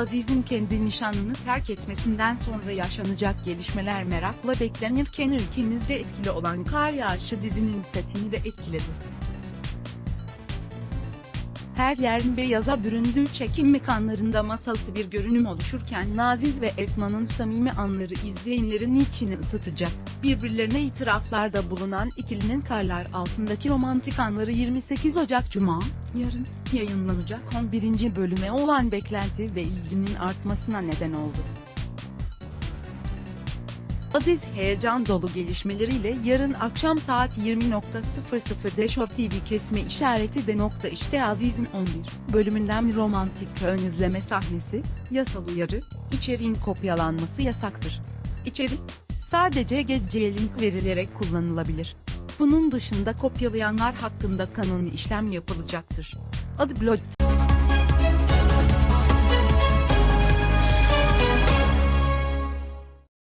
Aziz'in kendi nişanını terk etmesinden sonra yaşanacak gelişmeler merakla beklenirken ülkemizde etkili olan Kar Yağışı dizinin setini de etkiledi. Her yerin beyaza büründüğü çekim mekanlarında masalsı bir görünüm oluşurken Naziz ve Efnan'ın samimi anları izleyenlerin içini ısıtacak. Birbirlerine itiraflarda bulunan ikilinin karlar altındaki romantik anları 28 Ocak Cuma, yarın, yayınlanacak 11. bölüme olan beklenti ve ilginin artmasına neden oldu. Aziz heyecan dolu gelişmeleriyle yarın akşam saat 20.00'de Show TV kesme işareti de nokta işte Aziz'in 11 bölümünden romantik ön izleme sahnesi, yasal uyarı, içeriğin kopyalanması yasaktır. İçerik, sadece geceye link verilerek kullanılabilir. Bunun dışında kopyalayanlar hakkında kanuni işlem yapılacaktır. Adı Blog